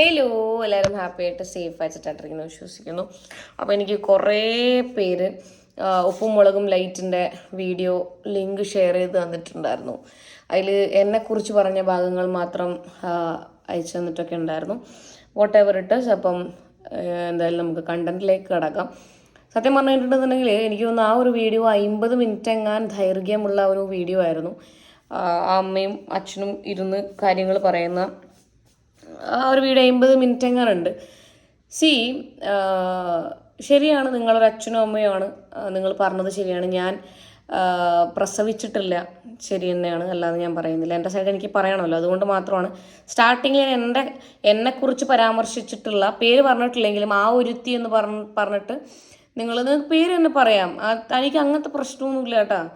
Hello എല്ലാവരും happy ആയിട്ട് safe ആയിട്ടിട്ടിരിക്കുന്നു വിശ്വസിക്കുന്നു. അപ്പോൾ എനിക്ക് കുറേ പേര് ഉപ്പും മുളകും ലൈറ്റിന്റെ വീഡിയോ ലിങ്ക് ഷെയർ ചെയ്ത് തന്നിട്ടുണ്ടായിരുന്നു. അതിൽ എന്നെക്കുറിച്ച് പറഞ്ഞ ഭാഗങ്ങൾ മാത്രം അയച്ചു തന്നിട്ടൊക്കെ ഉണ്ടായിരുന്നു. വാട്ട് എവർ ഇട്ടസ് അപ്പം എന്തായാലും നമുക്ക് കണ്ടന്റിലേക്ക് കിടക്കാം. സത്യം പറഞ്ഞിട്ടുണ്ടെന്നുണ്ടെങ്കിൽ എനിക്ക് തോന്നുന്നു ആ ഒരു വീഡിയോ അമ്പത് മിനിറ്റ് എങ്ങാൻ ദൈർഘ്യമുള്ള ഒരു വീഡിയോ ആയിരുന്നു. ആ അമ്മയും അച്ഛനും ഇരുന്ന് കാര്യങ്ങൾ പറയുന്ന ഒരു വീഡിയോ അമ്പത് മിനിറ്റ് എങ്ങാനുണ്ട് സി ശരിയാണ് നിങ്ങളൊരു അച്ഛനും അമ്മയുമാണ് നിങ്ങൾ പറഞ്ഞത് ശരിയാണ്. ഞാൻ പ്രസവിച്ചിട്ടില്ല. ശരി തന്നെയാണ്. അല്ലാതെ ഞാൻ പറയുന്നില്ല. എന്റെ സൈഡ് എനിക്ക് പറയണമല്ലോ. അതുകൊണ്ട് മാത്രമാണ്. സ്റ്റാർട്ടിങ്ങിൽ എന്റെ എന്നെക്കുറിച്ച് പരാമർശിച്ചിട്ടുള്ള പേര് പറഞ്ഞിട്ടില്ലെങ്കിലും ആ ഒരുത്തി എന്ന് പറഞ്ഞ് പറഞ്ഞിട്ട് നിങ്ങൾ നിങ്ങൾക്ക് പേര് തന്നെ പറയാം. എനിക്ക് അങ്ങനത്തെ പ്രശ്നമൊന്നുമില്ല കേട്ടാ.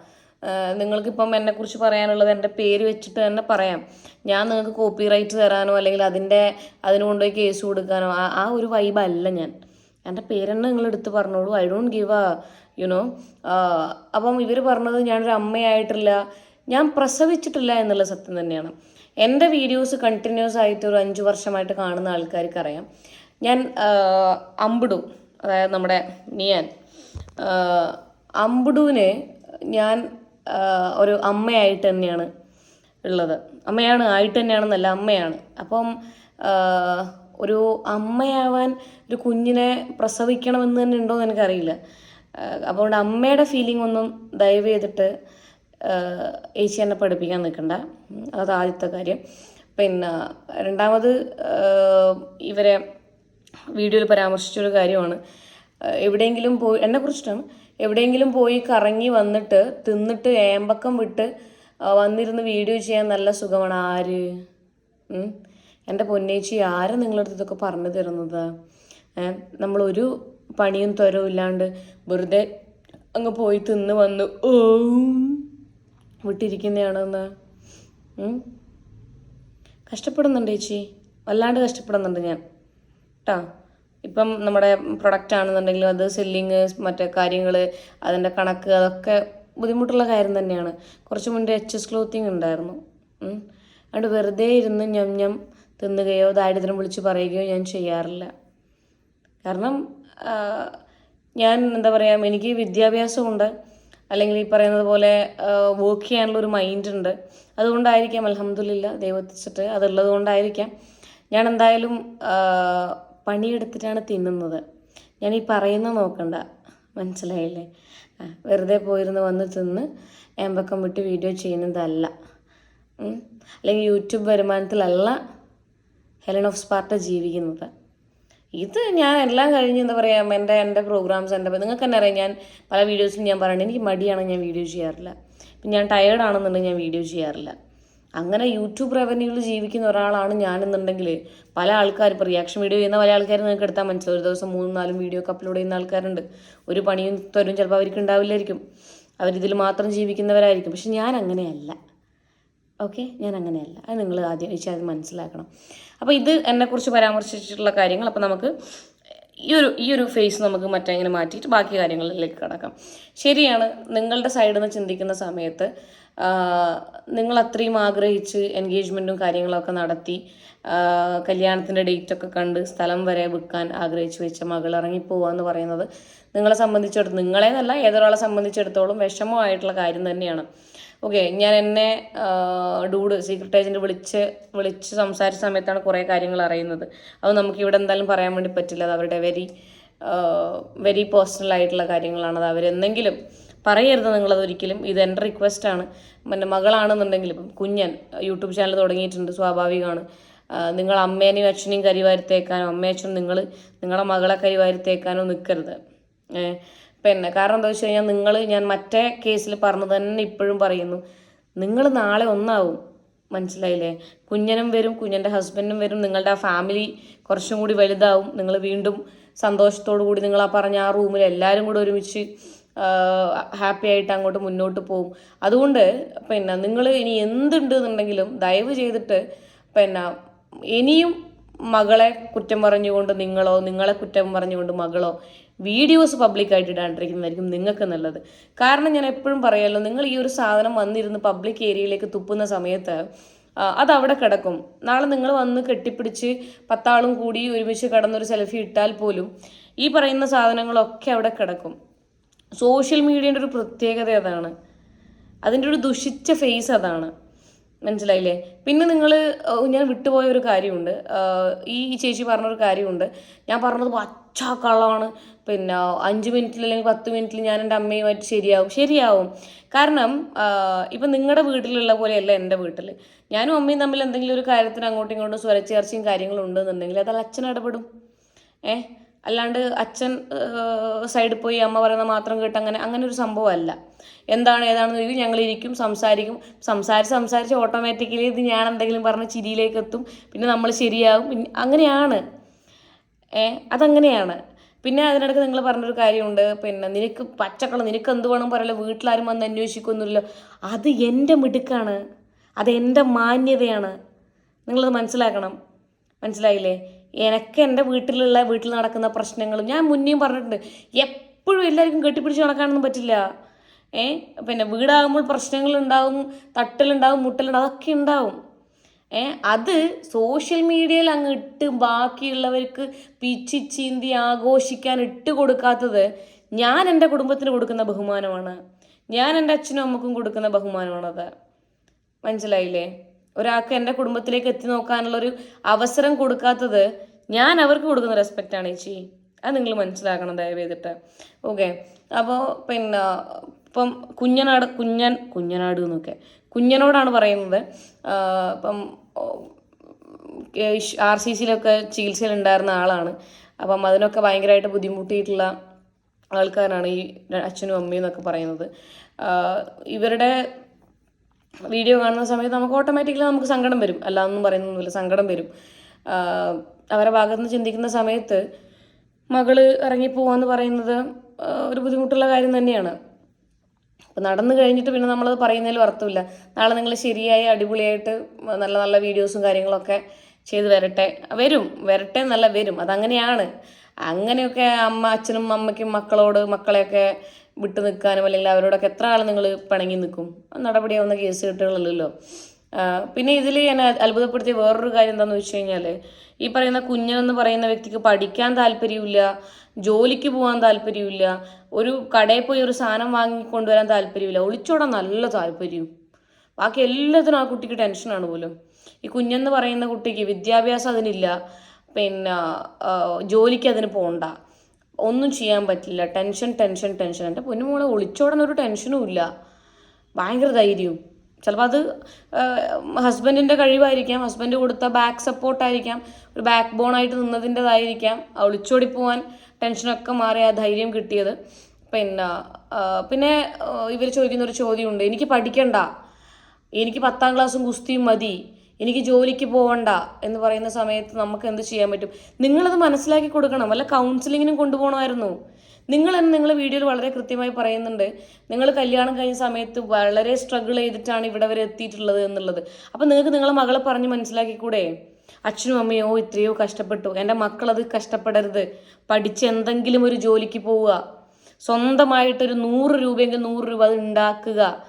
നിങ്ങൾക്കിപ്പം എന്നെക്കുറിച്ച് പറയാനുള്ളത് എന്റെ പേര് വെച്ചിട്ട് തന്നെ പറയാം. ഞാൻ നിങ്ങൾക്ക് കോപ്പി റൈറ്റ് തരാനോ അല്ലെങ്കിൽ അതിന്റെ അതിന് കൊണ്ടുപോയി കേസ് കൊടുക്കാനോ ആ ഒരു വൈബല്ല ഞാൻ. എന്റെ പേരെന്നെ നിങ്ങൾ എടുത്ത് പറഞ്ഞോളൂ. I don't give a you know അപ്പം ഇവർ പറഞ്ഞത് ഞാനൊരു അമ്മയായിട്ടില്ല. ഞാൻ പ്രസവിച്ചിട്ടില്ല എന്നുള്ള സത്യം തന്നെയാണ്. എന്റെ വീഡിയോസ് കണ്ടിന്യൂസ് ആയിട്ട് ഒരു അഞ്ച് വർഷമായിട്ട് കാണുന്ന ആൾക്കാർക്ക് അറിയാം. ഞാൻ അമ്പിടു അതായത് നമ്മുടെ നിയാൻ അമ്പിടുവിനെ ഞാൻ ഒരു അമ്മയായിട്ട് തന്നെയാണ് ഉള്ളത്. അമ്മയാണ് ആയിട്ട് തന്നെയാണെന്നല്ല അമ്മയാണ്. അപ്പം ഒരു അമ്മയാവാൻ ഒരു കുഞ്ഞിനെ പ്രസവിക്കണമെന്ന് തന്നെ ഉണ്ടോ എന്ന് എനിക്കറിയില്ല. അതുകൊണ്ട് അമ്മയുടെ ഫീലിംഗ് ഒന്നും ദയവ് ചെയ്തിട്ട് ഏച്ചി എന്നെ പഠിപ്പിക്കാൻ നിൽക്കണ്ട. അത് ആദ്യത്തെ കാര്യം. പിന്നെ രണ്ടാമത് ഇവരെ വീഡിയോയിൽ പരാമർശിച്ചൊരു കാര്യമാണ്. എവിടെയെങ്കിലും പോയി എന്നെ കുറിച്ചിട്ടാണ് എവിടെയെങ്കിലും പോയി കറങ്ങി വന്നിട്ട് തിന്നിട്ട് ഏമ്പക്കം വിട്ട് വന്നിരുന്ന് വീഡിയോ ചെയ്യാൻ നല്ല സുഖമാണ്. ആര്? എന്റെ പൊന്നേച്ചി ആരാ നിങ്ങളടുത്ത് അടുത്തൊക്കെ പറഞ്ഞു തരുന്നത്? നമ്മളൊരു പണിയും ത്വരവും ഇല്ലാണ്ട് വെറുതെ അങ്ങ് പോയി തിന്ന് വന്ന് ഓ വിട്ടിരിക്കുന്നതാണെന്ന്? കഷ്ടപ്പെടുന്നുണ്ട് ചേച്ചി. വല്ലാണ്ട് കഷ്ടപ്പെടുന്നുണ്ട് ഞാൻ. കേട്ടോ ഇപ്പം നമ്മുടെ പ്രൊഡക്റ്റ് ആണെന്നുണ്ടെങ്കിലും അത് സെല്ലിങ് മറ്റേ കാര്യങ്ങൾ അതിന്റെ കണക്ക് അതൊക്കെ ബുദ്ധിമുട്ടുള്ള കാര്യം തന്നെയാണ്. കുറച്ച് മുൻപേ എച്ച് എസ് ക്ലോത്തിങ് ഉണ്ടായിരുന്നു. അതുകൊണ്ട് വെറുതെ ഇരുന്ന് ഞം ഞം തിന്നുകയോ ദാരിദ്ര്യം വിളിച്ച് പറയുകയോ ഞാൻ ചെയ്യാറില്ല. കാരണം ഞാൻ എന്താ പറയുക എനിക്ക് വിദ്യാഭ്യാസമുണ്ട്. അല്ലെങ്കിൽ ഈ പറയുന്നത് പോലെ വർക്ക് ചെയ്യാനുള്ള ഒരു മൈൻഡ് ഉണ്ട്. അതുകൊണ്ടായിരിക്കാം അലഹമില്ല ദൈവത്തിച്ചിട്ട് അതുള്ളത് കൊണ്ടായിരിക്കാം ഞാൻ എന്തായാലും പണിയെടുത്തിട്ടാണ് തിന്നുന്നത്. ഞാൻ ഈ പറയുന്ന നോക്കണ്ട. മനസ്സിലായില്ലേ? വെറുതെ പോയിരുന്ന് വന്ന് തിന്ന് ഏമ്പക്കം വിട്ട് വീഡിയോ ചെയ്യുന്നതല്ല. അല്ലെങ്കിൽ യൂട്യൂബ് വരുമാനത്തിലല്ല ഹെലൻ ഓഫ് സ്പാർട്ട ജീവിക്കുന്നത്. ഇത് ഞാൻ എല്ലാം കഴിഞ്ഞ് എന്താ പറയുക എന്റെ എന്റെ പ്രോഗ്രാംസ് എന്റെ നിങ്ങൾക്ക് തന്നെ അറിയാം ഞാൻ പല വീഡിയോസിലും ഞാൻ പറയുന്നത് എനിക്ക് മടിയാണ് ഞാൻ വീഡിയോ ചെയ്യാറില്ല. പിന്നെ ഞാൻ ടയേർഡ് ആണെന്നുണ്ടെങ്കിൽ ഞാൻ വീഡിയോ ചെയ്യാറില്ല. അങ്ങനെ യൂട്യൂബ് റവന്യൂവിൽ ജീവിക്കുന്ന ഒരാളാണ് ഞാനെന്നുണ്ടെങ്കിൽ പല ആൾക്കാർ ഇപ്പോൾ റിയാക്ഷൻ വീഡിയോ ചെയ്യുന്ന പല ആൾക്കാർ നിങ്ങൾക്ക് എടുത്താൽ മനസ്സിലാവും. ഒരു ദിവസം മൂന്നും നാലും വീഡിയോ ഒക്കെ അപ്ലോഡ് ചെയ്യുന്ന ആൾക്കാരുണ്ട്. ഒരു പണിയും തരും ചിലപ്പോൾ അവർക്ക് ഉണ്ടാവില്ലായിരിക്കും. അവരിതിൽ മാത്രം ജീവിക്കുന്നവരായിരിക്കും. പക്ഷെ ഞാൻ അങ്ങനെയല്ല ഓക്കെ? ഞാൻ അങ്ങനെയല്ല അത് നിങ്ങൾ ആദ്യം അത് മനസ്സിലാക്കണം. അപ്പോൾ ഇത് എന്നെക്കുറിച്ച് പരാമർശിച്ചിട്ടുള്ള കാര്യങ്ങൾ. അപ്പോൾ നമുക്ക് ഈ ഒരു ഈ ഒരു ഫേസ് നമുക്ക് മറ്റെങ്ങനെ മാറ്റിയിട്ട് ബാക്കി കാര്യങ്ങളിലേക്ക് കടക്കാം. ശരിയാണ്. നിങ്ങളുടെ സൈഡിൽ നിന്ന് ചിന്തിക്കുന്ന സമയത്ത് നിങ്ങൾ അത്രയും ആഗ്രഹിച്ച് എൻഗേജ്മെന്റും കാര്യങ്ങളൊക്കെ നടത്തി കല്യാണത്തിന്റെ ഡേറ്റൊക്കെ കണ്ട് സ്ഥലം വരെ വിൽക്കാൻ ആഗ്രഹിച്ച് വെച്ച മകൾ ഇറങ്ങിപ്പോവുക എന്ന് പറയുന്നത് നിങ്ങളെ സംബന്ധിച്ചിടത്തോളം നിങ്ങളെന്നല്ല ഏതൊരാളെ സംബന്ധിച്ചിടത്തോളം വിഷമമായിട്ടുള്ള കാര്യം തന്നെയാണ്. ഓക്കെ ഞാൻ എന്നെ ഡൂഡ് സീക്രട്ട് ഏജന്റ് വിളിച്ച് വിളിച്ച് സംസാരിച്ച സമയത്താണ് കുറേ കാര്യങ്ങൾ അറിയുന്നത്. അത് നമുക്ക് ഇവിടെ എന്തായാലും പറയാൻ വേണ്ടി പറ്റില്ല. അത് അവരുടെ വെരി വെരി പേഴ്സണൽ ആയിട്ടുള്ള കാര്യങ്ങളാണ്. അത് അവരെന്തെങ്കിലും പറയരുത് നിങ്ങളത് ഒരിക്കലും. ഇത് എന്റെ റിക്വസ്റ്റ് ആണ്. എന്റെ മകളാണെന്നുണ്ടെങ്കിൽ ഇപ്പം കുഞ്ഞൻ യൂട്യൂബ് ചാനൽ തുടങ്ങിയിട്ടുണ്ട് സ്വാഭാവികമാണ്. നിങ്ങൾ അമ്മേനെയും അച്ഛനെയും കരിവാരിത്തേക്കാനോ അമ്മയച്ഛനും നിങ്ങൾ നിങ്ങളുടെ മകളെ കരിവാരിത്തേക്കാനോ നിൽക്കരുത് പിന്നെ കാരണം എന്താ വെച്ച് കഴിഞ്ഞാൽ നിങ്ങൾ ഞാൻ മറ്റേ കേസിൽ പറഞ്ഞത് തന്നെ ഇപ്പോഴും പറയുന്നു. നിങ്ങൾ നാളെ ഒന്നാവും. മനസ്സിലായില്ലേ? കുഞ്ഞനും വരും കുഞ്ഞന്റെ ഹസ്ബൻഡും വരും. നിങ്ങളുടെ ആ ഫാമിലി കുറച്ചും കൂടി വലുതാവും. നിങ്ങൾ വീണ്ടും സന്തോഷത്തോടു കൂടി നിങ്ങൾ ആ പറഞ്ഞ ആ റൂമിൽ എല്ലാവരും കൂടി ഒരുമിച്ച് ഹാപ്പി ആയിട്ട് അങ്ങോട്ട് മുന്നോട്ട് പോകും അതുകൊണ്ട് പിന്നെ നിങ്ങൾ ഇനി എന്തുണ്ടെന്നുണ്ടെങ്കിലും ദയവ് ചെയ്തിട്ട് പിന്നെ ഇനിയും മകളെ കുറ്റം പറഞ്ഞുകൊണ്ട് നിങ്ങളോ നിങ്ങളെ കുറ്റം പറഞ്ഞുകൊണ്ട് മകളോ വീഡിയോസ് പബ്ലിക്കായിട്ട് ഇടാണ്ടിരിക്കുന്നതായിരിക്കും നിങ്ങൾക്ക് നല്ലത്. കാരണം ഞാൻ എപ്പോഴും പറയാമല്ലോ നിങ്ങൾ ഈ ഒരു സാധനം വന്നിരുന്ന് പബ്ലിക് ഏരിയയിലേക്ക് തുപ്പുന്ന സമയത്ത് അത് അതവിടെ കിടക്കും. നാളെ നിങ്ങൾ വന്ന് കെട്ടിപ്പിടിച്ച് പത്താളും കൂടി ഒരുമിച്ച് കടന്നൊരു സെൽഫി ഇട്ടാൽ പോലും ഈ പറയുന്ന സാധനങ്ങളൊക്കെ അവിടെ കിടക്കും. സോഷ്യൽ മീഡിയയുടെ ഒരു പ്രത്യേകത അതാണ്. അതിന്റെ ഒരു ദുഷിച്ച ഫേസ് അതാണ്. മനസ്സിലായില്ലേ? പിന്നെ നിങ്ങൾ ഞാൻ വിട്ടുപോയ ഒരു കാര്യമുണ്ട്. ഈ ചേച്ചി പറഞ്ഞൊരു കാര്യമുണ്ട്. ഞാൻ പറഞ്ഞത് പച്ചാ കള്ളമാണ് പിന്നെ അഞ്ച് മിനിറ്റിൽ അല്ലെങ്കിൽ പത്ത് മിനിറ്റിൽ ഞാൻ എന്റെ അമ്മയുമായിട്ട് ശരിയാവും. ശരിയാവും. കാരണം ഇപ്പം നിങ്ങളുടെ വീട്ടിലുള്ള പോലെയല്ല എന്റെ വീട്ടിൽ. ഞാനും അമ്മയും തമ്മിൽ എന്തെങ്കിലും ഒരു കാര്യത്തിന് അങ്ങോട്ടും ഇങ്ങോട്ടും സ്വരച്ചേർച്ചയും കാര്യങ്ങളും ഉണ്ടെന്നുണ്ടെങ്കിൽ അത് അച്ഛൻ ഇടപെടും. ഏ അല്ലാണ്ട് അച്ഛൻ സൈഡിൽ പോയി അമ്മ പറയുന്നത് മാത്രം കേട്ട് അങ്ങനെ അങ്ങനെ ഒരു സംഭവമല്ല. എന്താണ് ഏതാണെന്ന് ചോദിക്കും ഞങ്ങൾ ഇരിക്കും സംസാരിക്കും. സംസാരിച്ച് സംസാരിച്ച് ഓട്ടോമാറ്റിക്കലി ഇത് ഞാൻ എന്തെങ്കിലും പറഞ്ഞ് ചിരിയിലേക്ക് എത്തും പിന്നെ നമ്മൾ ശരിയാകും. അങ്ങനെയാണ്. ഏ അതങ്ങനെയാണ്. പിന്നെ അതിനിടയ്ക്ക് നിങ്ങൾ പറഞ്ഞൊരു കാര്യമുണ്ട്. പിന്നെ നിനക്ക് പച്ചക്കളം നിനക്ക് എന്ത് വേണം പറയല്ലോ വീട്ടിലാരും വന്ന് അന്വേഷിക്കൊന്നുമില്ലല്ലോ. അത് എന്റെ മിടുക്കാണ്. അത് എന്റെ മാന്യതയാണ്. നിങ്ങളത് മനസ്സിലാക്കണം. മനസ്സിലായില്ലേ? എനിക്ക് എന്റെ വീട്ടിലുള്ള വീട്ടിൽ നടക്കുന്ന പ്രശ്നങ്ങളും ഞാൻ മുന്നേയും പറഞ്ഞിട്ടുണ്ട്. എപ്പോഴും എല്ലാവർക്കും കെട്ടിപ്പിടിച്ച് നടക്കാനൊന്നും പറ്റില്ല. ഏ? പിന്നെ വീടാകുമ്പോൾ പ്രശ്നങ്ങളുണ്ടാവും തട്ടലുണ്ടാവും മുട്ടലുണ്ടാവും അതൊക്കെ ഉണ്ടാവും. ഏ? അത് സോഷ്യൽ മീഡിയയിൽ അങ്ങ് ഇട്ട് ബാക്കിയുള്ളവർക്ക് പിച്ചി ചീന്തി ആഘോഷിക്കാൻ ഇട്ട് കൊടുക്കാത്തത് ഞാൻ എന്റെ കുടുംബത്തിന് കൊടുക്കുന്ന ബഹുമാനമാണ്. ഞാൻ എന്റെ അച്ഛനും അമ്മക്കും കൊടുക്കുന്ന ബഹുമാനമാണത്. മനസ്സിലായില്ലേ? ഒരാൾക്ക് എന്റെ കുടുംബത്തിലേക്ക് എത്തി നോക്കാനുള്ള ഒരു അവസരം കൊടുക്കാത്തത് ഞാൻ അവർക്ക് കൊടുക്കുന്ന റെസ്പെക്റ്റ് ആണ് ചേച്ചി. അത് നിങ്ങൾ മനസ്സിലാക്കണം ദയവ് ചെയ്തിട്ട് ഓക്കെ അപ്പോൾ പിന്നെ ഇപ്പം കുഞ്ഞനാട് കുഞ്ഞൻ കുഞ്ഞനാട് എന്നൊക്കെ. കുഞ്ഞനോടാണ് പറയുന്നത്. ഇപ്പം ആർ സി സിയിലൊക്കെ ചികിത്സയിലുണ്ടായിരുന്ന ആളാണ്. അപ്പം അതിനൊക്കെ ഭയങ്കരമായിട്ട് ബുദ്ധിമുട്ടിയിട്ടുള്ള ആൾക്കാരാണ് ഈ അച്ഛനും അമ്മയും എന്നൊക്കെ പറയുന്നത്. ഇവരുടെ വീഡിയോ കാണുന്ന സമയത്ത് നമുക്ക് ഓട്ടോമാറ്റിക്കലി നമുക്ക് സങ്കടം വരും. അല്ലാതൊന്നും പറയുന്നൊന്നുമില്ല സങ്കടം വരും. അവരെ ഭാഗത്ത് നിന്ന് ചിന്തിക്കുന്ന സമയത്ത് മകൾ ഇറങ്ങിപ്പോവാന്ന് പറയുന്നത് ഒരു ബുദ്ധിമുട്ടുള്ള കാര്യം തന്നെയാണ്. അപ്പം നടന്നു കഴിഞ്ഞിട്ട് പിന്നെ നമ്മളത് പറയുന്നതിൽ അർത്ഥമില്ല നാളെ നിങ്ങൾ ശരിയായി അടിപൊളിയായിട്ട് നല്ല നല്ല വീഡിയോസും കാര്യങ്ങളൊക്കെ ചെയ്ത് വരട്ടെ. വരും വരട്ടെ നല്ല വരും. അതങ്ങനെയാണ്. അങ്ങനെയൊക്കെ അമ്മ അച്ഛനും അമ്മയ്ക്കും മക്കളോട് മക്കളെയൊക്കെ വിട്ടു നിൽക്കാനും അല്ലെങ്കിൽ അവരോടൊക്കെ എത്ര ആൾ നിങ്ങൾ പിണങ്ങി നിൽക്കും? നടപടിയാവുന്ന കേസ് കിട്ടുകളല്ലോ പിന്നെ ഇതിൽ ഞാൻ അത്ഭുതപ്പെടുത്തിയ വേറൊരു കാര്യം എന്താണെന്ന് വെച്ച് കഴിഞ്ഞാൽ ഈ പറയുന്ന കുഞ്ഞനെന്ന് പറയുന്ന വ്യക്തിക്ക് പഠിക്കാൻ താല്പര്യമില്ല ജോലിക്ക് പോകാൻ താല്പര്യമില്ല ഒരു കടയിൽ പോയി ഒരു സാധനം വാങ്ങിക്കൊണ്ടുവരാൻ താല്പര്യമില്ല ഒളിച്ചോടാൻ നല്ല താല്പര്യം ബാക്കി എല്ലാത്തിനും ആ കുട്ടിക്ക് ടെൻഷനാണ് പോലും. ഈ കുഞ്ഞെന്ന് പറയുന്ന കുട്ടിക്ക് വിദ്യാഭ്യാസം അതിനില്ല പിന്നെ ജോലിക്ക് അതിന് പോകണ്ട ഒന്നും ചെയ്യാൻ പറ്റില്ല. Tension tension tension. എന്റെ പൊന്നുമോളെ ഒളിച്ചോടാൻ ഒരു ടെൻഷനും ഇല്ല. ഭയങ്കര ധൈര്യവും. ചിലപ്പോൾ അത് ഹസ്ബൻഡിന്റെ കഴിവായിരിക്കാം. ഹസ്ബൻഡ് കൊടുത്ത ബാക്ക് സപ്പോർട്ടായിരിക്കാം ഒരു ബാക്ക് ബോണായിട്ട് നിന്നതിന്റെതായിരിക്കാം ഒളിച്ചോടി പോകാൻ ടെൻഷനൊക്കെ മാറി ആ ധൈര്യം കിട്ടിയത്. പിന്നെ പിന്നെ ഇവർ ചോദിക്കുന്ന ഒരു ചോദ്യമുണ്ട്. എനിക്ക് പഠിക്കണ്ട. എനിക്ക് പത്താം ക്ലാസ്സും ഗുസ്തിയും മതി. എനിക്ക് ജോലിക്ക് പോകണ്ട എന്ന് പറയുന്ന സമയത്ത് നമുക്ക് എന്ത് ചെയ്യാൻ പറ്റും? നിങ്ങളത് മനസ്സിലാക്കി കൊടുക്കണം. വല്ല കൗൺസിലിങ്ങിനും കൊണ്ടുപോകണമായിരുന്നു. നിങ്ങൾ എന്ന് നിങ്ങൾ വീഡിയോയിൽ വളരെ കൃത്യമായി പറയുന്നുണ്ട്. നിങ്ങൾ കല്യാണം കഴിഞ്ഞ സമയത്ത് വളരെ സ്ട്രഗിൾ ചെയ്തിട്ടാണ് ഇവിടെ വരെ എത്തിയിട്ടുള്ളത് എന്നുള്ളത്. അപ്പം നിങ്ങൾക്ക് നിങ്ങളെ മകളെ പറഞ്ഞ് മനസ്സിലാക്കിക്കൂടെ? അച്ഛനും അമ്മയോ ഇത്രയോ കഷ്ടപ്പെട്ടു. എന്റെ മക്കളത് കഷ്ടപ്പെടരുത്. പഠിച്ച് എന്തെങ്കിലും ഒരു ജോലിക്ക് പോവുക. സ്വന്തമായിട്ടൊരു നൂറ് രൂപയെങ്കിൽ നൂറ് രൂപ അത് ഉണ്ടാക്കുക.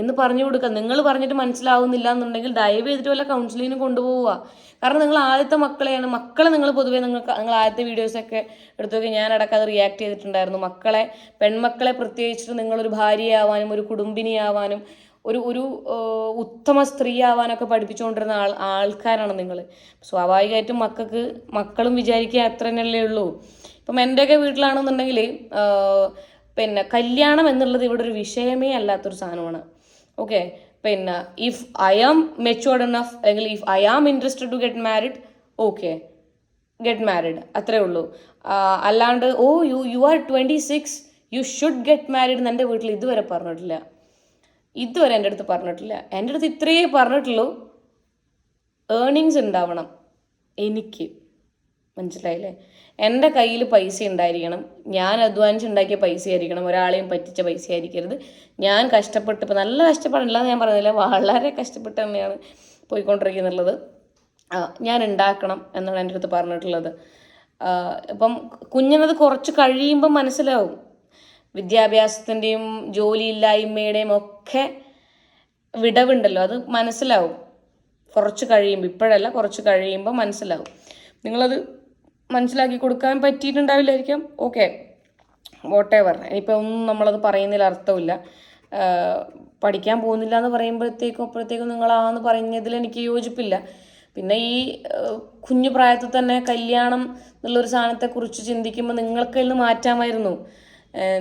എന്ന് പറഞ്ഞു കൊടുക്കുക നിങ്ങൾ പറഞ്ഞിട്ട് മനസ്സിലാവുന്നില്ല എന്നുണ്ടെങ്കിൽ ദയവ് ചെയ്തിട്ട് വല്ല കൗൺസിലിങ്ങിന് കൊണ്ടുപോവുക. കാരണം നിങ്ങൾ ആദ്യത്തെ മക്കളെയാണ്. മക്കളെ നിങ്ങൾ പൊതുവേ നിങ്ങൾക്ക് നിങ്ങൾ ആദ്യത്തെ വീഡിയോസൊക്കെ എടുത്തു നോക്കി. ഞാൻ അടക്കം അത് റിയാക്ട് ചെയ്തിട്ടുണ്ടായിരുന്നു. മക്കളെ പെൺമക്കളെ പ്രത്യേകിച്ചിട്ട് നിങ്ങളൊരു ഭാര്യയാവാനും ഒരു കുടുംബിനിയാവാനും ഒരു ഒരു ഉത്തമ സ്ത്രീ ആവാനൊക്കെ പഠിപ്പിച്ചുകൊണ്ടിരുന്ന ആൾ ആൾക്കാരാണ് നിങ്ങൾ. സ്വാഭാവികമായിട്ടും മക്കൾക്ക് മക്കളും വിചാരിക്കുക അത്ര തന്നെയല്ലേ ഉള്ളൂ. ഇപ്പം എന്റെയൊക്കെ വീട്ടിലാണെന്നുണ്ടെങ്കിൽ പിന്നെ കല്യാണം എന്നുള്ളത് ഇവിടെ ഒരു വിഷയമേ അല്ലാത്തൊരു സാധനമാണ്. ഓക്കെ പിന്നെ if I am matured enough അല്ലെങ്കിൽ if I am interested to get married okay get married അത്രേ ഉള്ളൂ. അല്ലാണ്ട് ഓ you you are twenty six you should get married എന്ന് എന്റെ വീട്ടിൽ ഇതുവരെ പറഞ്ഞിട്ടില്ല. ഇതുവരെ എന്റെ അടുത്ത് പറഞ്ഞിട്ടില്ല. എന്റെ അടുത്ത് ഇത്രയേ പറഞ്ഞിട്ടുള്ളൂ. ഏർണിങ്സ് ഉണ്ടാവണം. എനിക്ക്. മനസ്സിലായില്ലേ? എന്റെ കയ്യിൽ പൈസ ഉണ്ടായിരിക്കണം. ഞാൻ അധ്വാനിച്ചുണ്ടാക്കിയ പൈസ ആയിരിക്കണം. ഒരാളെയും പറ്റിച്ച പൈസ ആയിരിക്കരുത്. ഞാൻ കഷ്ടപ്പെട്ട് ഇപ്പം നല്ല കഷ്ടപ്പാടില്ല ഞാൻ പറഞ്ഞില്ല. വളരെ കഷ്ടപ്പെട്ട് തന്നെയാണ് പോയിക്കൊണ്ടിരിക്കുന്നുള്ളത്. ഞാൻ ഉണ്ടാക്കണം എന്നാണ് എന്റെ അടുത്ത് പറഞ്ഞിട്ടുള്ളത്. ഇപ്പം കുഞ്ഞിനത് കുറച്ച് കഴിയുമ്പോൾ മനസ്സിലാവും. വിദ്യാഭ്യാസത്തിന്റെയും ജോലിയില്ലായ്മയുടെയും ഒക്കെ വിടവുണ്ടല്ലോ. അത് മനസ്സിലാവും. കുറച്ച് കഴിയുമ്പോൾ ഇപ്പോഴല്ല കുറച്ച് കഴിയുമ്പോൾ മനസ്സിലാവും. നിങ്ങളത് മനസ്സിലാക്കി കൊടുക്കാൻ പറ്റിയിട്ടുണ്ടാവില്ലായിരിക്കാം. ഓക്കെ വോട്ടേവർ ഇനിയിപ്പോൾ ഒന്നും നമ്മളത് പറയുന്നതിൽ അർത്ഥമില്ല പഠിക്കാൻ പോകുന്നില്ല എന്ന് പറയുമ്പോഴത്തേക്കും അപ്പോഴത്തേക്കും നിങ്ങളാന്ന് പറയുന്നതിൽ എനിക്ക് യോജിപ്പില്ല. പിന്നെ ഈ കുഞ്ഞു പ്രായത്തിൽ തന്നെ കല്യാണം എന്നുള്ളൊരു സാധനത്തെക്കുറിച്ച് ചിന്തിക്കുമ്പോൾ നിങ്ങൾക്ക് ഇന്ന് മാറ്റാമായിരുന്നു.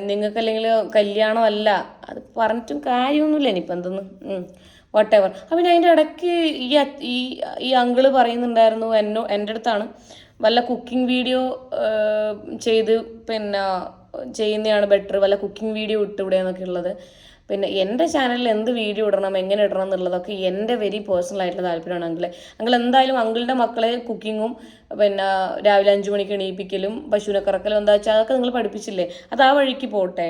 നിങ്ങൾക്ക് അല്ലെങ്കിൽ കല്യാണമല്ല. അത് പറഞ്ഞിട്ടും കാര്യമൊന്നുമില്ല ഇനിയിപ്പോൾ എന്തെന്ന്. വട്ടെവർ അപ്പം അതിന്റെ ഇടയ്ക്ക് ഈ ഈ ഈ അങ്കിൾ പറയുന്നുണ്ടായിരുന്നു എന്നോ എന്റെ അടുത്താണ്. വല്ല കുക്കിംഗ് വീഡിയോ ചെയ്ത് പിന്നെ ചെയ്യുന്നതാണ് ബെറ്റർ വല്ല കുക്കിംഗ് വീഡിയോ ഇട്ടിവിടെ എന്നൊക്കെ ഉള്ളത്. പിന്നെ എന്റെ ചാനലിൽ എന്ത് വീഡിയോ ഇടണം എങ്ങനെ ഇടണം എന്നുള്ളതൊക്കെ എന്റെ വെരി പേഴ്സണൽ ആയിട്ടുള്ള താല്പര്യമാണ് അങ്കിളെ. അങ്കിൾ എന്തായാലും അങ്കിളുടെ മക്കളെ കുക്കിങ്ങും പിന്നെ രാവിലെ അഞ്ചു മണിക്ക് എണീപ്പിക്കലും പശുവിനെ കറക്കലും എന്താ വെച്ചാൽ അതൊക്കെ നിങ്ങൾ പഠിപ്പിച്ചില്ലേ? അത് ആ വഴിക്ക് പോട്ടെ.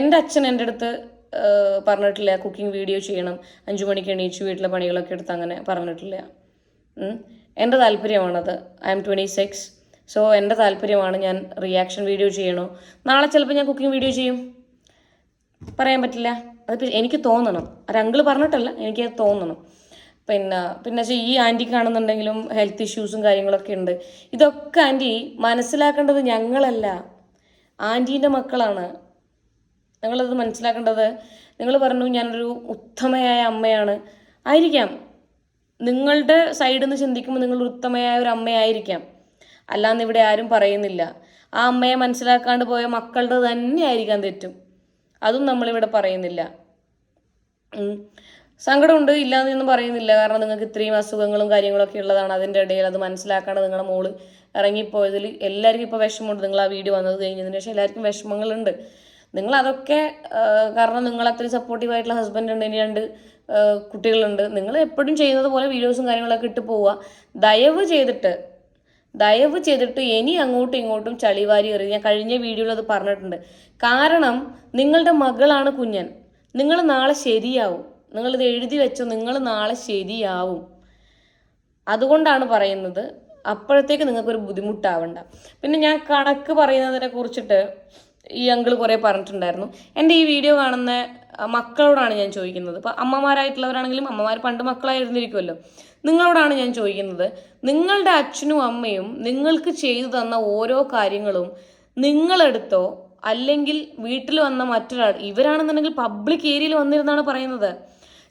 എന്റെ അച്ഛൻ എന്റെ അടുത്ത് പറഞ്ഞിട്ടില്ല കുക്കിംഗ് വീഡിയോ ചെയ്യണം. അഞ്ചു മണിക്ക് എണീച്ച് വീട്ടിലെ പണികളൊക്കെ എടുത്ത് അങ്ങനെ പറഞ്ഞിട്ടില്ല. എന്റെ താല്പര്യമാണത്. I'm twenty six. സോ എന്റെ താല്പര്യമാണ് ഞാൻ റിയാക്ഷൻ വീഡിയോ ചെയ്യണോ. നാളെ ചിലപ്പോൾ ഞാൻ കുക്കിംഗ് വീഡിയോ ചെയ്യും. പറയാൻ പറ്റില്ല. അത് എനിക്ക് തോന്നണം. ഒരു അങ്കിൾ പറഞ്ഞിട്ടല്ല എനിക്ക് തോന്നണം. പിന്നെ പിന്നെ വെച്ചാൽ ഈ ആന്റിക്കാണെന്നുണ്ടെങ്കിലും ഹെൽത്ത് ഇഷ്യൂസും കാര്യങ്ങളൊക്കെ ഉണ്ട്. ഇതൊക്കെ ആന്റി മനസ്സിലാക്കേണ്ടത് ഞങ്ങളല്ല. ആന്റീന്റെ മക്കളാണ്. നിങ്ങളത് മനസ്സിലാക്കേണ്ടത്? നിങ്ങൾ പറഞ്ഞു ഞാനൊരു ഉത്തമയായ അമ്മയാണ്. ആയിരിക്കാം. നിങ്ങളുടെ സൈഡിൽ നിന്ന് ചിന്തിക്കുമ്പോൾ നിങ്ങൾ ഉത്തമയായ ഒരു അമ്മയായിരിക്കാം. അല്ലാന്ന് ഇവിടെ ആരും പറയുന്നില്ല. ആ അമ്മയെ മനസ്സിലാക്കാണ്ട് പോയ മക്കളുടെ തന്നെ ആയിരിക്കാൻ തെറ്റും. അതും നമ്മളിവിടെ പറയുന്നില്ല. സങ്കടമുണ്ട് ഇല്ലാന്നൊന്നും പറയുന്നില്ല. കാരണം നിങ്ങൾക്ക് ഇത്രയും അസുഖങ്ങളും കാര്യങ്ങളൊക്കെ ഉള്ളതാണ്. അതിന്റെ ഇടയിൽ അത് മനസ്സിലാക്കാണ്ട് നിങ്ങളുടെ മോൾ ഇറങ്ങിപ്പോയതിൽ എല്ലാവർക്കും ഇപ്പോൾ വിഷമമുണ്ട്. നിങ്ങൾ ആ വീഡിയോ വന്നത് കഴിഞ്ഞതിന് ശേഷം എല്ലാവർക്കും വിഷമങ്ങളുണ്ട്. നിങ്ങൾ അതൊക്കെ കാരണം നിങ്ങൾ അത്രയും സപ്പോർട്ടീവ് ആയിട്ടുള്ള ഹസ്ബൻഡ് ഉണ്ട് ഇനി രണ്ട് കുട്ടികളുണ്ട്. നിങ്ങൾ എപ്പോഴും ചെയ്യുന്നത് പോലെ വീഡിയോസും കാര്യങ്ങളൊക്കെ ഇട്ട് പോവുക. ദയവ് ചെയ്തിട്ട് ദയവ് ചെയ്തിട്ട് ഇനി അങ്ങോട്ടും ഇങ്ങോട്ടും ചളിവാരി എറി ഞാൻ കഴിഞ്ഞ വീഡിയോയിൽ അത് പറഞ്ഞിട്ടുണ്ട്. കാരണം നിങ്ങളുടെ മകളാണ് കുഞ്ഞൻ. നിങ്ങൾ നാളെ ശരിയാവും. നിങ്ങളിത് എഴുതി വെച്ചോ നിങ്ങൾ നാളെ ശരിയാവും. അതുകൊണ്ടാണ് പറയുന്നത്. അപ്പോഴത്തേക്ക് നിങ്ങൾക്കൊരു ബുദ്ധിമുട്ടാവണ്ട. പിന്നെ ഞാൻ കണക്ക് പറയുന്നതിനെ കുറിച്ചിട്ട് ഈ അങ്കിൾ കുറേ പറഞ്ഞിട്ടുണ്ടായിരുന്നു. എന്റെ ഈ വീഡിയോ കാണുന്ന മക്കളോടാണ് ഞാൻ ചോദിക്കുന്നത്. ഇപ്പം അമ്മമാരായിട്ടുള്ളവരാണെങ്കിലും അമ്മമാർ പണ്ട് മക്കളായിരുന്നിരിക്കുമല്ലോ നിങ്ങളോടാണ് ഞാൻ ചോദിക്കുന്നത് നിങ്ങളുടെ അച്ഛനും അമ്മയും നിങ്ങൾക്ക് ചെയ്തു തന്ന ഓരോ കാര്യങ്ങളും നിങ്ങളെടുത്തോ? അല്ലെങ്കിൽ വീട്ടിൽ വന്ന മറ്റൊരാൾ ഇവരാണെന്നുണ്ടെങ്കിൽ പബ്ലിക് ഏരിയയിൽ വന്നിരുന്നാണ് പറയുന്നത്.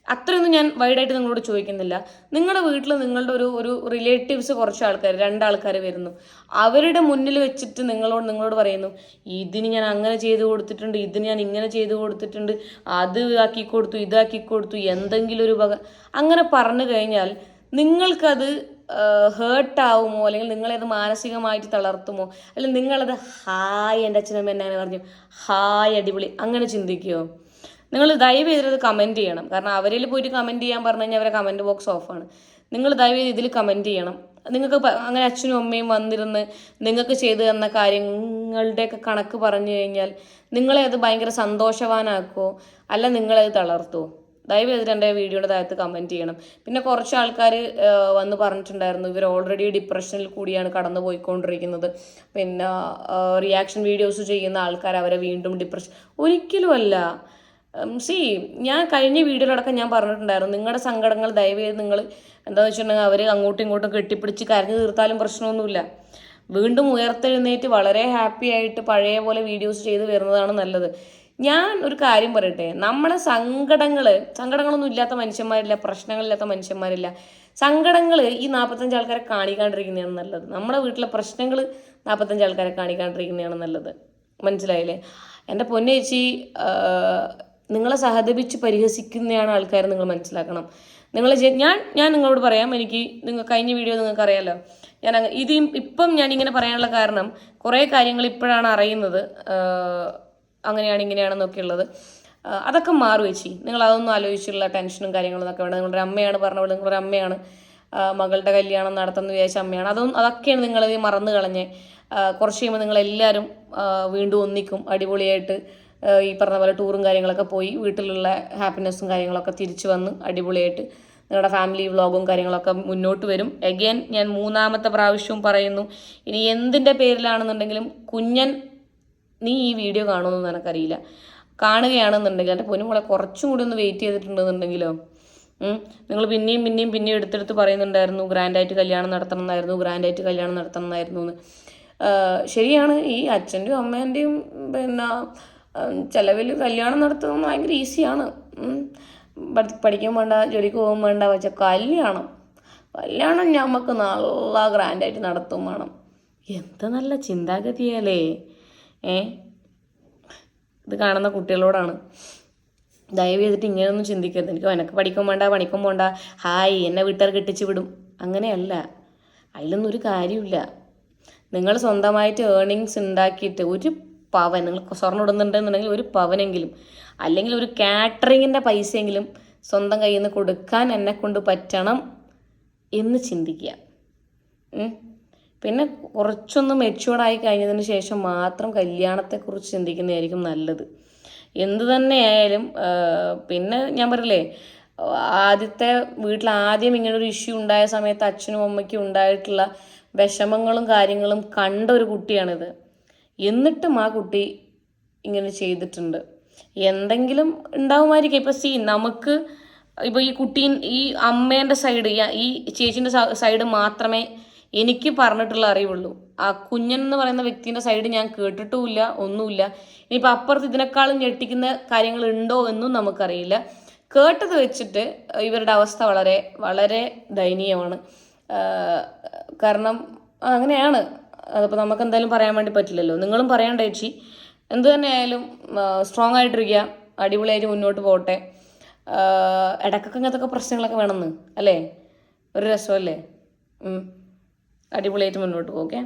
അത്രയൊന്നും ഞാൻ വൈഡായിട്ട് നിങ്ങളോട് ചോദിക്കുന്നില്ല. നിങ്ങളുടെ വീട്ടിൽ നിങ്ങളുടെ ഒരു ഒരു റിലേറ്റീവ്സ് കുറച്ച് ആൾക്കാർ രണ്ടാൾക്കാർ വരുന്നു. അവരുടെ മുന്നിൽ വെച്ചിട്ട് നിങ്ങളോട് നിങ്ങളോട് പറയുന്നു ഇതിന് ഞാൻ അങ്ങനെ ചെയ്ത് കൊടുത്തിട്ടുണ്ട് ഇതിന് ഞാൻ ഇങ്ങനെ ചെയ്ത് കൊടുത്തിട്ടുണ്ട് അത് ആക്കി കൊടുത്തു ഇതാക്കി കൊടുത്തു എന്തെങ്കിലും ഒരു വക അങ്ങനെ പറഞ്ഞു കഴിഞ്ഞാൽ നിങ്ങൾക്കത് ഹേർട്ടാവുമോ അല്ലെങ്കിൽ നിങ്ങളത് മാനസികമായിട്ട് തളർത്തുമോ? അല്ലെങ്കിൽ നിങ്ങളത് ഹായ് എന്റെ അച്ഛനമ്മ എന്നെ പറഞ്ഞു ഹായ് അടിപൊളി അങ്ങനെ ചിന്തിക്കുമോ നിങ്ങൾ ദയവ് ചെയ്തത് കമന്റ് ചെയ്യണം. കാരണം അവരിൽ പോയിട്ട് കമന്റ് ചെയ്യാൻ പറഞ്ഞു കഴിഞ്ഞാൽ അവരെ കമന്റ് ബോക്സ് ഓഫാണ് നിങ്ങൾ ദയവ് ചെയ്ത് ഇതിൽ കമന്റ് ചെയ്യണം. നിങ്ങൾക്ക് അങ്ങനെ അച്ഛനും അമ്മയും വന്നിരുന്ന് നിങ്ങൾക്ക് ചെയ്തു തന്ന കാര്യങ്ങളുടെയൊക്കെ കണക്ക് പറഞ്ഞു കഴിഞ്ഞാൽ നിങ്ങളെ അത് ഭയങ്കര സന്തോഷവാനാക്കുമോ അല്ല നിങ്ങളെ അത് തളർത്തുമോ ദയവ് ചെയ്തിട്ട് എന്റെ വീഡിയോയുടെ താഴത്ത് കമന്റ് ചെയ്യണം. പിന്നെ കുറച്ച് ആൾക്കാർ വന്ന് പറഞ്ഞിട്ടുണ്ടായിരുന്നു. ഇവർ ഓൾറെഡി ഡിപ്രഷനിൽ കൂടിയാണ് കടന്നു പോയിക്കൊണ്ടിരിക്കുന്നത്. പിന്നെ റിയാക്ഷൻ വീഡിയോസ് ചെയ്യുന്ന ആൾക്കാർ അവരെ വീണ്ടും ഡിപ്രഷൻ ഒരിക്കലുമല്ല. സി ഞാൻ കഴിഞ്ഞ വീഡിയോയിലടക്കം ഞാൻ പറഞ്ഞിട്ടുണ്ടായിരുന്നു. നിങ്ങളുടെ സങ്കടങ്ങൾ ദയവേ നിങ്ങൾ എന്താണെന്ന് വെച്ചിട്ടുണ്ടെങ്കിൽ അവർ അങ്ങോട്ടും ഇങ്ങോട്ടും കെട്ടിപ്പിടിച്ച് കരഞ്ഞു തീർത്താലും പ്രശ്നമൊന്നുമില്ല. വീണ്ടും ഉയർത്തെഴുന്നേറ്റ് വളരെ ഹാപ്പി ആയിട്ട് പഴയ പോലെ വീഡിയോസ് ചെയ്ത് വരുന്നതാണ് നല്ലത്. ഞാൻ ഒരു കാര്യം പറയട്ടെ. നമ്മളെ സങ്കടങ്ങൾ സങ്കടങ്ങളൊന്നും ഇല്ലാത്ത മനുഷ്യന്മാരില്ല പ്രശ്നങ്ങളില്ലാത്ത മനുഷ്യന്മാരില്ല. സങ്കടങ്ങൾ ഈ നാൽപ്പത്തഞ്ച് ആൾക്കാരെ കാണിക്കാണ്ടിരിക്കുന്നതാണ് നല്ലത്. നമ്മുടെ വീട്ടിലെ പ്രശ്നങ്ങൾ നാൽപ്പത്തഞ്ച് ആൾക്കാരെ കാണിക്കാണ്ടിരിക്കുന്നതാണ് നല്ലത്. മനസ്സിലായില്ലേ? എന്റെ പൊന്നേച്ചി നിങ്ങളെ സഹതപിച്ച് പരിഹസിക്കുന്നതാണ് ആൾക്കാർ നിങ്ങൾ മനസ്സിലാക്കണം. നിങ്ങൾ ഞാൻ ഞാൻ നിങ്ങളോട് പറയാം എനിക്ക് നിങ്ങൾ കഴിഞ്ഞ വീഡിയോ നിങ്ങൾക്ക് അറിയാലോ ഞാൻ ഇത് ഇപ്പം ഞാൻ ഇങ്ങനെ പറയാനുള്ള കാരണം കുറേ കാര്യങ്ങൾ ഇപ്പോഴാണ് അറിയുന്നത്. അങ്ങനെയാണ് ഇങ്ങനെയാണെന്നൊക്കെ ഉള്ളത്. അതൊക്കെ മാറി വെച്ചി നിങ്ങൾ അതൊന്നും ആലോചിച്ചുള്ള ടെൻഷനും കാര്യങ്ങളും ഒക്കെ വേണം നിങ്ങളുടെ അമ്മയാണ് പറഞ്ഞ പോലെ നിങ്ങളുടെ അമ്മയാണ്. മകളുടെ കല്യാണം നടത്തുന്ന വിചാരിച്ച അമ്മയാണ്. അതൊന്നും അതൊക്കെയാണ് നിങ്ങൾ മറന്നു കളഞ്ഞ്. കുറച്ച് കഴിയുമ്പോൾ നിങ്ങളെല്ലാവരും വീണ്ടും ഒന്നിക്കും അടിപൊളിയായിട്ട് ഈ പറഞ്ഞ പോലെ ടൂറും കാര്യങ്ങളൊക്കെ പോയി വീട്ടിലുള്ള ഹാപ്പിനെസ്സും കാര്യങ്ങളൊക്കെ തിരിച്ചു വന്ന് അടിപൊളിയായിട്ട് നിങ്ങളുടെ ഫാമിലി വ്ളോഗും കാര്യങ്ങളൊക്കെ മുന്നോട്ട് വരും. എഗെയിൻ ഞാൻ മൂന്നാമത്തെ പ്രാവശ്യവും പറയുന്നു ഇനി എന്തിന്റെ പേരിലാണെന്നുണ്ടെങ്കിലും കുഞ്ഞൻ നീ ഈ വീഡിയോ കാണുമെന്ന് എനിക്കറിയില്ല കാണുകയാണെന്നുണ്ടെങ്കിൽ എന്റെ പൊന്നുമോളെ കുറച്ചും കൂടി ഒന്ന് വെയിറ്റ് ചെയ്തിട്ടുണ്ടെന്നുണ്ടെങ്കിലോ നിങ്ങൾ പിന്നെയും പിന്നെയും പിന്നെയും എടുത്തെടുത്ത് പറയുന്നുണ്ടായിരുന്നു ഗ്രാൻഡായിട്ട് കല്യാണം നടത്തണം എന്നായിരുന്നു ഗ്രാൻഡായിട്ട് കല്യാണം നടത്തണം എന്നായിരുന്നു എന്ന് ശരിയാണ് ഈ അച്ഛന്റെയും അമ്മേന്റെയും പിന്നെ ചിലവിൽ കല്യാണം നടത്തുന്നത് ഭയങ്കര ഈസിയാണ്. പഠിക്കാൻ വേണ്ട ജോലിക്ക് പോകാൻ വേണ്ട പക്ഷെ കല്യാണം. കല്യാണം നമുക്ക് നല്ല ഗ്രാൻഡായിട്ട് നടത്തും വേണം. എന്ത് നല്ല ചിന്താഗതിയല്ലേ ഏ? ഇത് കാണുന്ന കുട്ടികളോടാണ്. ദയവ് ചെയ്തിട്ട് ഇങ്ങനെയൊന്നും ചിന്തിക്കരുത്. എനിക്ക് എനക്ക് പഠിക്കും വേണ്ട പണിക്കും പോണ്ട. ഹായ് എന്നെ വീട്ടുകാർ കെട്ടിച്ച് വിടും. അങ്ങനെയല്ല. അതിലൊന്നും ഒരു കാര്യമില്ല നിങ്ങൾ സ്വന്തമായിട്ട് ഏർണിങ്സ് ഉണ്ടാക്കിയിട്ട് ഒരു പവൻ. നിങ്ങൾ സ്വർണം ഇടുന്നുണ്ടെന്നുണ്ടെങ്കിൽ ഒരു പവനെങ്കിലും അല്ലെങ്കിൽ ഒരു കാറ്ററിങ്ങിന്റെ പൈസയെങ്കിലും സ്വന്തം കയ്യിൽ നിന്ന് കൊടുക്കാൻ എന്നെ കൊണ്ട് പറ്റണം എന്ന് ചിന്തിക്കുക. പിന്നെ കുറച്ചൊന്ന് മെച്യൂർഡായി കഴിഞ്ഞതിന് ശേഷം മാത്രം കല്യാണത്തെക്കുറിച്ച് ചിന്തിക്കുന്നതായിരിക്കും നല്ലത്. എന്ത് തന്നെയായാലും ആയാലും പിന്നെ ഞാൻ പറയില്ലേ ആദ്യത്തെ വീട്ടിൽ ആദ്യം ഇങ്ങനൊരു ഇഷ്യൂ ഉണ്ടായ സമയത്ത് അച്ഛനും അമ്മയ്ക്കും ഉണ്ടായിട്ടുള്ള വിഷമങ്ങളും കാര്യങ്ങളും കണ്ട ഒരു കുട്ടിയാണിത്. എന്നിട്ടും ആ കുട്ടി ഇങ്ങനെ ചെയ്തിട്ടുണ്ട്. എന്തെങ്കിലും ഉണ്ടാവുമായിരിക്കും. ഇപ്പം സി നമുക്ക് ഇപ്പോൾ ഈ കുട്ടി ഈ അമ്മേന്റെ സൈഡ് ഈ ചേച്ചീന്റെ സൈഡ് മാത്രമേ എനിക്ക് പറഞ്ഞിട്ടുള്ള അറിവുള്ളൂ. ആ കുഞ്ഞൻ എന്ന് പറയുന്ന വ്യക്തിന്റെ സൈഡ് ഞാൻ കേട്ടിട്ടുമില്ല ഒന്നുമില്ല. ഇനിയിപ്പോൾ അപ്പുറത്ത് ഇതിനേക്കാളും ഞെട്ടിക്കുന്ന കാര്യങ്ങൾ ഉണ്ടോ എന്നും നമുക്കറിയില്ല. കേട്ടത് വെച്ചിട്ട് ഇവരുടെ അവസ്ഥ വളരെ വളരെ ദയനീയമാണ്. കാരണം അങ്ങനെയാണ്. അതിപ്പോൾ നമുക്ക് എന്തായാലും പറയാൻ വേണ്ടി പറ്റില്ലല്ലോ. നിങ്ങളും പറയണ്ട ചേച്ചി? എന്തു തന്നെയായാലും സ്ട്രോങ് ആയിട്ടിരിക്കുക അടിപൊളിയായിട്ട് മുന്നോട്ട് പോകട്ടെ. ഇടക്കൊക്കെ ഇങ്ങനത്തെ പ്രശ്നങ്ങളൊക്കെ വേണമെന്ന് അല്ലേ? ഒരു രസമല്ലേ. അടിപൊളിയായിട്ട് മുന്നോട്ട് പോകെ